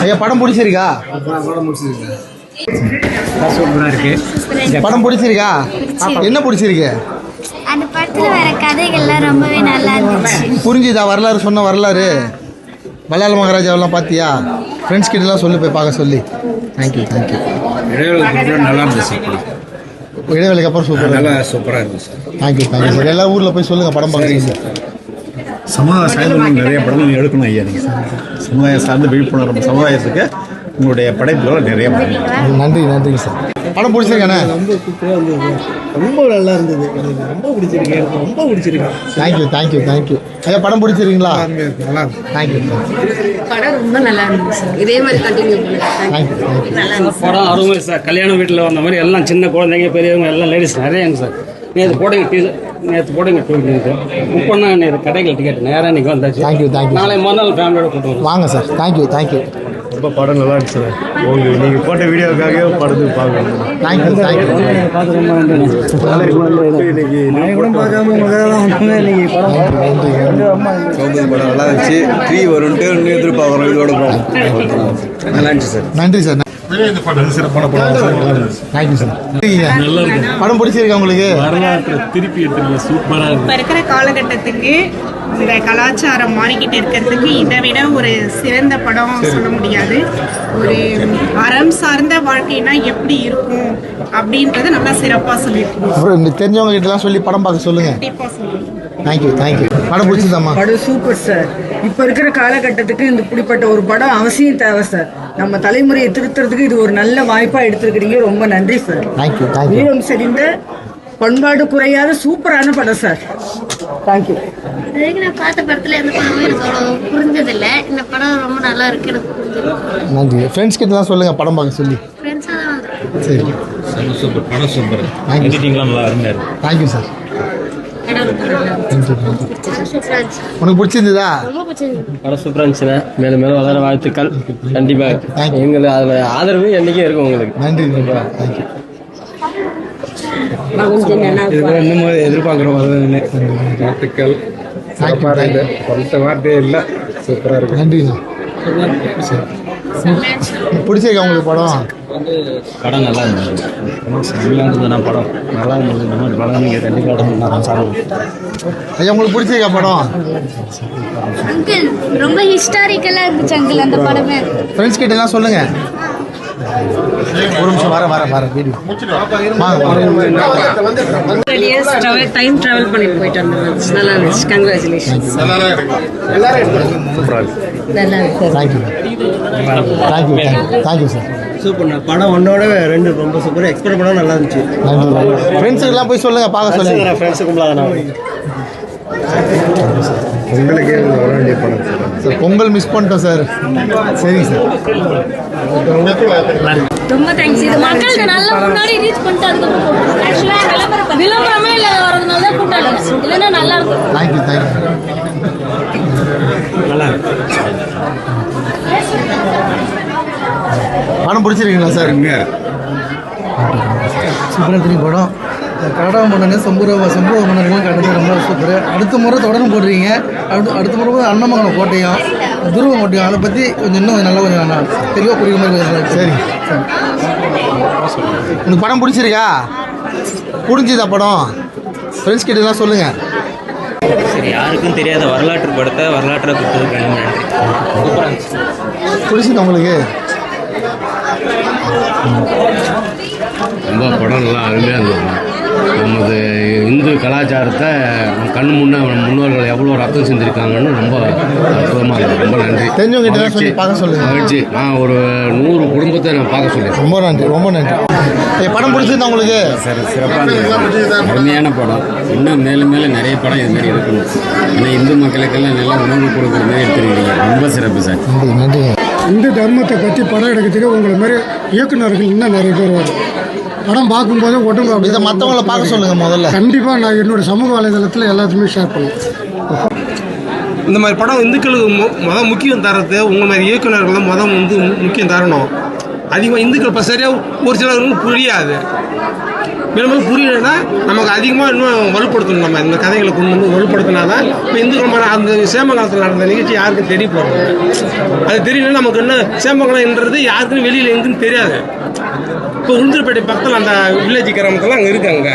ஐயா படம் பிடிச்சிருக்கா? சூப்பராக இருக்கு படம் பிடிச்சிருக்கா? என்ன பிடிச்சிருக்கு? அந்த படத்துல வர கதைகள்லாம் ரொம்பவே நல்லா இருந்துச்சு. புரிஞ்சுதா? வரலாறு சொன்ன வரலாறு. மலையாள மகாராஜாவெல்லாம் பார்த்தியா ஃப்ரெண்ட்ஸ் கிட்டலாம் சொல்லி போய் பார்க்க சொல்லி. தேங்க்யூ தேங்க்யூ இடைவெளி நல்லா இருந்துச்சு படம் இடைவேளைக்கு அப்புறம் சூப்பர் நல்லா சூப்பராக இருந்துச்சு. சார் தேங்க்யூ தேங்க்யூ சார் எல்லா ஊரில் போய் சொல்லுங்கள் படம் பார்க்குறீங்க சமுதாய சார்ந்த நிறைய படங்கள் எடுக்கணும் ஐயா நீங்கள் சமுதாயம் சார்ந்த விழிப்புணர்வு சமுதாயத்துக்கு உங்களுடைய படைப்புகளை நிறைய நன்றி நன்றிங்க சார். படம் பிடிச்சிருக்கானே? ரொம்ப சூப்பராக இருந்தது. ரொம்ப நல்லா இருந்தது. எனக்கு ரொம்ப பிடிச்சிருக்கு. எனக்கு ரொம்ப பிடிச்சிருக்கு. தேங்க்யூ தேங்க்யூ தேங்க்யூ ஐயா படம் பிடிச்சிருக்கீங்களா? நல்லா இருக்கு. தேங்க்யூ படம் ரொம்ப நல்லா இருந்துச்சு சார். இதே மாதிரி கண்டினியூ பண்ணுங்க. படம் அருமை சார். கல்யாண வீட்டில் வந்த மாதிரி எல்லாம் சின்ன குழந்தைங்க பெரியவங்க எல்லாம் லேடிஸ் நிறையாங்க சார். நேற்று போடுங்க டீ நேற்று போடுங்க. டூ நேற்று புக் பண்ண நேற்று கடைகள் டிக்கெட் நேராக இன்றைக்கி வந்தாச்சு. Thank you, thank you. நாளை மறுநாள் ஃபேமிலியோட கூட்டு வருவோம் வாங்க சார் தேங்க்யூ தேங்க்யூ ரொம்ப படம் நல்லா இருந்துச்சு சார் உங்களுக்கு நீங்கள் போட்ட வீடியோக்காகவே படத்துக்கு பார்க்கணும். தேங்க்யூ தேங்க்யூ இன்னைக்கு படம் நல்லா இருந்துச்சு. த்ரீ வரும்ட்டு எதிர்பார்க்குறோம். இதோட படம் நல்லா இருந்துச்சு சார் நன்றி சார் சிறப்பான படம். படம். பிடிச்சிருக்கா உங்களுக்கு? திருப்பி சூப்பராக இப்போ இருக்கிற காலகட்டத்துக்கு இந்த கலாச்சாரம் மாறிக்கிட்டு இருக்கிறதுக்கு இதை விட ஒரு சிறந்த படம் சொல்ல முடியாது. ஒரு அறம் சார்ந்த வாழ்க்கைனா எப்படி இருக்கும் அப்படின்றத நல்லா சிறப்பாக சொல்லியிருக்கோம் தெரிஞ்சவங்க கிட்டலாம் சொல்லி படம் பார்க்க சொல்லுங்க. கண்டிப்பாக சொல்லுவோம் தேங்க்யூ தேங்க்யூ படம் பிடிச்சதாம்மா படம் சூப்பர் சார் இப்போ இருக்கிற காலகட்டத்துக்கு இந்த இப்படிப்பட்ட ஒரு படம் அவசியம் தேவை சார் நம்ம தலைமுறையை திருத்துறதுக்கு இது ஒரு நல்ல வாய்ப்பாக எடுத்துருக்கிறீங்க. ரொம்ப நன்றி சார் தேங்க்யூ வீரம் செறிந்த பண்பாடு குறையாத சூப்பரான படம் சார் தேங்க்யூ இது வரைக்கும் நான் பார்த்த படத்துல எந்த படமும் எனக்கு அவ்வளோ புரிஞ்சதில்ல. இந்த படம் ரொம்ப நல்லா இருக்கு எனக்கு புரிஞ்சது. நன்றி. ஃப்ரெண்ட்ஸ் கிட்டலாம் சொல்லுங்க படம் பார்க்க சொல்லி. ஃப்ரெண்ட்ஸாக தான் சரி. சூப்பர் படம் சூப்பர். தேங்க்யூ எடிட்டிங்லாம் நல்லா அருமையாக இருக்கு. தேங்க்யூ சார் உனக்கு பிடிச்சிருந்ததா? படம் சூப்பராக இருந்துச்சுண்ணே. மேலும் மேலும் வளர வாழ்த்துக்கள். கண்டிப்பாக. எங்களுக்கு அதில் ஆதரவு என்றைக்கும் இருக்கும் உங்களுக்கு. நன்றி மாதிரி எதிர்பார்க்குறோம் வாழ்த்துக்கள். சிறப்பாக வார்த்தையே இல்லை. சூப்பராக இருக்கு. நன்றிண்ணா. பிடிச்சிருக்கா உங்களுக்கு படம்? படம் நல்லா நல்லா இருந்ததுண்ணா படம். நல்லா இருந்தது. இந்த மாதிரி படம் நீங்கள் கண்டிப்பாக சார். ஐயா உங்களுக்கு பிடிச்சிருக்கா படம்? அங்கிள் ரொம்ப ஹிஸ்டாரிக்கலாக இருந்துச்சு அங்கிள் அந்த படமே. ஃப்ரெண்ட்ஸ் கிட்டலாம் சொல்லுங்க. ஒரு நிமிஷம் வர வர வர வீடியோ டைம் ட்ராவல் பண்ணிட்டு போயிட்டு வந்தோம். நல்லா இருந்துச்சு. கங்க்ராச்சுலேஷன்ஸ் நல்லா இருக்கு. Thank you thank you thank you thank you sir சூப்பர்ண்ணா படம் ஒன்னோட ரெண்டு ரொம்ப சூப்பர் எக்ஸ்பெக்ட் படம் நல்லா இருந்துச்சு. ஃப்ரெண்ட்ஸுக்கெல்லாம் போய் சொல்லுங்க பார்க்க சொல்லி ஃப்ரெண்ட்ஸு உங்களுக்கே வர வேண்டிய படம் சார். பொங்கல் மிஸ் பண்ணிட்டோம் சார். சரிங்க சார். ரொம்ப தேங்க்ஸ் இது மக்களுக்கு நல்லா முன்னாடி ரீச் பண்ணிட்டு அதுக்கப்புறம் ஆக்சுவலாக விளம்பரம் விளம்பரமே இல்லை வரதுனால தான் கூட்டம் இல்லைன்னா நல்லா இருக்கும். தேங்க்யூ தேங்க்யூ படம் பிடிச்சிருக்கீங்களா சார்? சூப்பராக தெரியும் படம். கனடா மன்னனே சம்பூர சம்பூர மன்னர்கள் கடைசி ரொம்ப சூப்பர். அடுத்த முறை தொடர்ந்து போடுறீங்க. அடுத்த அடுத்த முறை அன்னமங்கலம் கோட்டையும் துருவ கோட்டையும் அதை பற்றி கொஞ்சம் இன்னும் கொஞ்சம் நல்லா கொஞ்சம் தெளிவாக புரியுற மாதிரி கொஞ்சம் சரி. உனக்கு படம் பிடிச்சிருக்கா? புரிஞ்சுதா படம்? ஃப்ரெண்ட்ஸ் கிட்டலாம் சொல்லுங்க. சரி யாருக்கும் தெரியாத வரலாற்று படத்தை வரலாற்றை கொடுத்ததுக்கு ரொம்ப நன்றி சூப்பராக உங்களுக்கு? ரொம்ப படம் நல்லா அருமையாக இருந்தது. நமது இந்து கலாச்சாரத்தை கண் முன்னே முன்னோர்கள் எவ்வளோ ரத்தம் செஞ்சுருக்காங்கன்னு ரொம்ப அற்புதமாக இருந்தது ரொம்ப நன்றி. தெரிஞ்சவங்க சொல்லி பார்க்க சொல்லுங்க. மகிழ்ச்சி. நான் ஒரு நூறு குடும்பத்தை நான் பார்க்க சொல்லியிருக்கேன் ரொம்ப நன்றி ரொம்ப நன்றி. படம் பிடிச்சிருந்தா உங்களுக்கு? சார் சிறப்பாக அருமையான படம். இன்னும் மேலும் மேலும் நிறைய படம் இது மாதிரி இருக்கணும். ஏன்னா இந்து மக்களுக்கெல்லாம் நல்லா உணவு கொடுக்குற மாதிரி எடுத்துருக்கீங்க. ரொம்ப சிறப்பு சார். நன்றி இந்து தர்மத்தை பற்றி படம் எடுக்கிறதுக்கு உங்களை மாதிரி இயக்குநர்கள் இன்னும் நிறைய பேர் வரும் படம் பார்க்கும்போது உடம்பு இதை மற்றவங்கள பார்க்க சொல்லுங்க முதல்ல. கண்டிப்பாக நான் என்னோட சமூக வலைதளத்தில் எல்லாத்தையுமே ஷேர் பண்ணுவேன். இந்த மாதிரி படம் இந்துக்களுக்கு மொ- முத முக்கியம் தரது உங்கள் மாதிரி இயக்குநர்கள் தான் முத வந்து முக்கியம் தரணும். அதிகமாக இந்துக்கள் இப்போ சரியாக ஒரு சிலருக்கு புரியாது. மேலும் புரியணும்னா நமக்கு அதிகமாக இன்னும் வலுப்படுத்தணும் நம்ம இந்த கதைகளை கொண்டு வந்து வலுப்படுத்தினா தான் இப்போ இந்து ரொம்ப அந்த சேமங்கலத்தில் நடந்த நிகழ்ச்சி யாருக்கும் தெரிய போகிறது அது தெரியலன்னா நமக்கு என்ன சேமங்கலம்ன்றது யாருக்கும் வெளியில் எங்குன்னு தெரியாது. இப்போ உளுந்தூர்பேட்டை பக்கத்தில் அந்த வில்லேஜ் கிராமத்தில் அங்கே இருக்காங்க.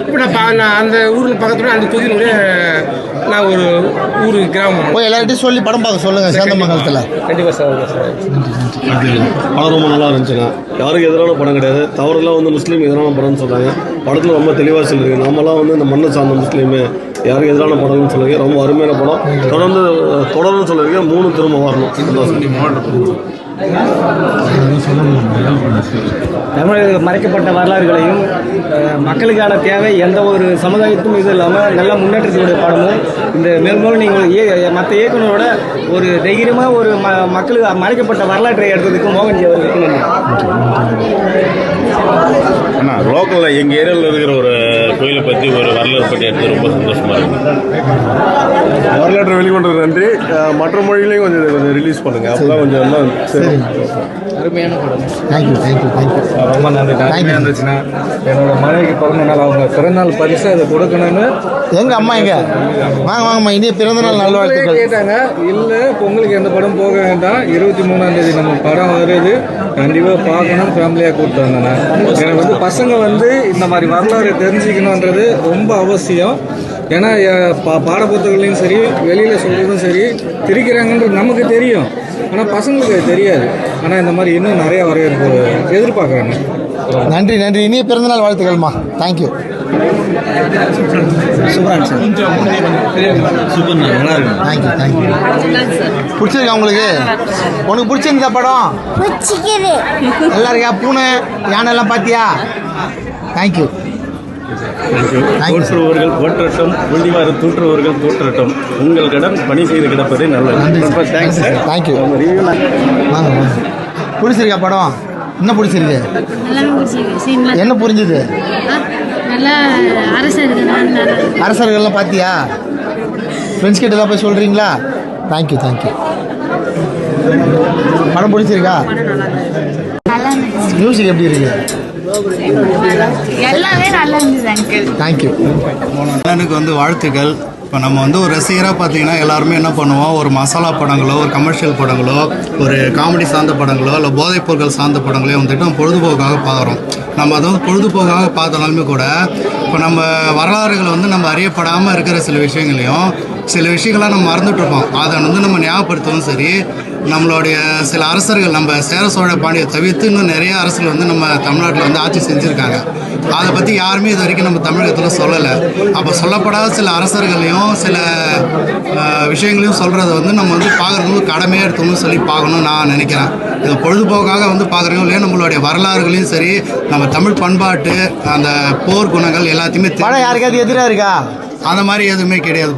இப்போ நான் அந்த ஊரில் பக்கத்துல அந்த தொகுதியினுடைய நான் ஒரு ஊர் கிராமம். போய் எல்லார்ட்டையும் சொல்லி படம் பார்க்க சொல்லுங்க சேந்தமங்கலத்தில் கண்டிப்பாக சார் சார். படம் ரொம்ப நல்லா இருந்துச்சுங்க. யாருக்கு எதிரான படம் கிடையாது. தவறுதெல்லாம் வந்து முஸ்லீம் எதிரான படம்னு சொல்கிறாங்க படத்தில் ரொம்ப தெளிவாக சொல்லியிருக்கு. நம்மலாம் வந்து இந்த மண்ணை சார்ந்த முஸ்லீமு. யாருக்கு எதிரான படம்னு சொல்லியிருக்கேன் ரொம்ப அருமையான படம். தொடர்ந்து தொடர்ந்து சொல்லியிருக்கேன் மூணு திரும்ப வரணும். தமிழக மறைக்கப்பட்ட வரலாறுகளையும் மக்களுக்கான தேவை எந்த ஒரு சமுதாயத்தும் இது இல்லாமல் நல்ல முன்னேற்றத்தினுடைய பாடமும் இந்த மேல்மூலம் நீங்கள் ஏ மற்ற இயக்குனரோட ஒரு தைரியமாக ஒரு ம மக்களுக்கு மறைக்கப்பட்ட வரலாற்றை எடுத்ததுக்கு மோகன்ஜி அவர்களுக்கு நன்றி. அண்ணா லோக்கலில் எங்கள் ஏரியாவில் இருக்கிற ஒரு கோயிலை பற்றி ஒரு வரலாறு பற்றி எடுத்து ரொம்ப சந்தோஷமாக இருக்கு. வரலாற்றை வெளிக்கொண்டது நன்றி. மற்ற மொழிகளையும் கொஞ்சம் கொஞ்சம் ரிலீஸ் பண்ணுங்கள் அப்போ தான் கொஞ்சம் எல்லாம் சரி. அருமையான படம். தேங்க்யூ தேங்க்யூ தேங்க்யூ ரொம்ப நன்றி. நன்றியாக இருந்துச்சுன்னா என்னோட மனைவிக்கு பிறந்த நாள் அவங்க பிறந்தநாள் பரிசு அதை கொடுக்கணும்னு எங்க அம்மா எங்க? வாங்க வாங்கம்மா இனிய பிறந்தநாள் நல்வாழ்த்துக்கள். கேட்டாங்க இல்லை பொங்கலுக்கு எந்த படம் போக வேண்டாம். இருபத்தி மூணாம் தேதி நம்ம படம் வருது. கண்டிப்பாக பார்க்கணும் ஃபேமிலியாக கூப்பிட்டு வந்தேன். எனக்கு வந்து பசங்க வந்து இந்த மாதிரி வரலாறு தெரிஞ்சுக்கணுன்றது ரொம்ப அவசியம். ஏன்னா பா பாட புத்தகங்களையும் சரி வெளியில் சொல்கிறதும் சரி திரிக்கிறாங்கன்றது நமக்கு தெரியும். ஆனால் பசங்களுக்கு அது தெரியாது. ஆனால் இந்த மாதிரி இன்னும் நிறைய வரவேற்பு எதிர்பார்க்குறாங்க. நன்றி நன்றி. இனிய பிறந்தநாள் வாழ்த்துக்கள்மா. தேங்க்யூ சூப்பராக சார். சூப்பர் நல்லா இருக்கு தேங்க்யூ தேங்க்யூ பிடிச்சிருக்கா உங்களுக்கு? உனக்கு பிடிச்சிருந்தா படம்? நல்லா இருக்கா பூனை யானை எல்லாம் பார்த்தியா தேங்க்யூ தோற்றுபவர்கள் போற்றட்டும் புள்ளிவாறு தூற்றுபவர்கள் தூற்றட்டும் உங்கள் கடன் பணி செய்து கிடப்பதே நல்லது. ரொம்ப தேங்க்ஸ் தேங்க்யூ பிடிச்சிருக்கா படம்? என்ன பிடிச்சிருக்கு என்ன புரிஞ்சுது? அரசர்கள்லாம் பார்த்தியா? ஃப்ரெண்ட்ஸ் கிட்ட எல்லாம் போய் சொல்கிறீங்களா தேங்க்யூ தேங்க்யூ படம் பிடிச்சிருக்கா மியூசிக் எப்படி இருக்கு? எல்லாமே நல்லா இருந்துச்சு அங்கிள் தேங்க்யூ அண்ணனுக்கு வந்து வாழ்த்துக்கள். இப்போ நம்ம வந்து ஒரு ரசிகராக பார்த்தீங்கன்னா எல்லாருமே என்ன பண்ணுவோம்? ஒரு மசாலா படங்களோ ஒரு கமர்ஷியல் படங்களோ ஒரு காமெடி சார்ந்த படங்களோ இல்லை போதைப் பொருட்கள் சார்ந்த படங்களோ வந்துட்டு நம்ம பொழுதுபோக்காக பார்க்குறோம் நம்ம அதை வந்து பொழுதுபோக்காக பார்த்தனாலுமே கூட இப்போ நம்ம வரலாறுகளை வந்து நம்ம அறியப்படாமல் இருக்கிற சில விஷயங்களையும் சில விஷயங்கள்லாம் நம்ம மறந்துட்டு இருப்போம். அதை வந்து நம்ம ஞாபகப்படுத்தவும் சரி நம்மளுடைய சில அரசர்கள் நம்ம சேர சோழ பாண்டியை தவிர்த்து இன்னும் நிறைய அரசர்கள் வந்து நம்ம தமிழ்நாட்டில் வந்து ஆட்சி செஞ்சுருக்காங்க. அதை பற்றி யாருமே இது வரைக்கும் நம்ம தமிழகத்தில் சொல்லலை. அப்போ சொல்லப்படாத சில அரசர்களையும் சில விஷயங்களையும் சொல்கிறத வந்து நம்ம வந்து பார்க்குறது கடமையாக எடுத்தோம்னு சொல்லி பார்க்கணும்னு நான் நினைக்கிறேன். இதை பொழுதுபோக்காக வந்து பார்க்குறோம் இல்லையா நம்மளுடைய வரலாறுகளையும் சரி நம்ம தமிழ் பண்பாட்டு அந்த போர் குணங்கள் எல்லாத்தையுமே யாருக்காவது எதிராக இருக்கா? அந்த மாதிரி எதுவுமே கிடையாது.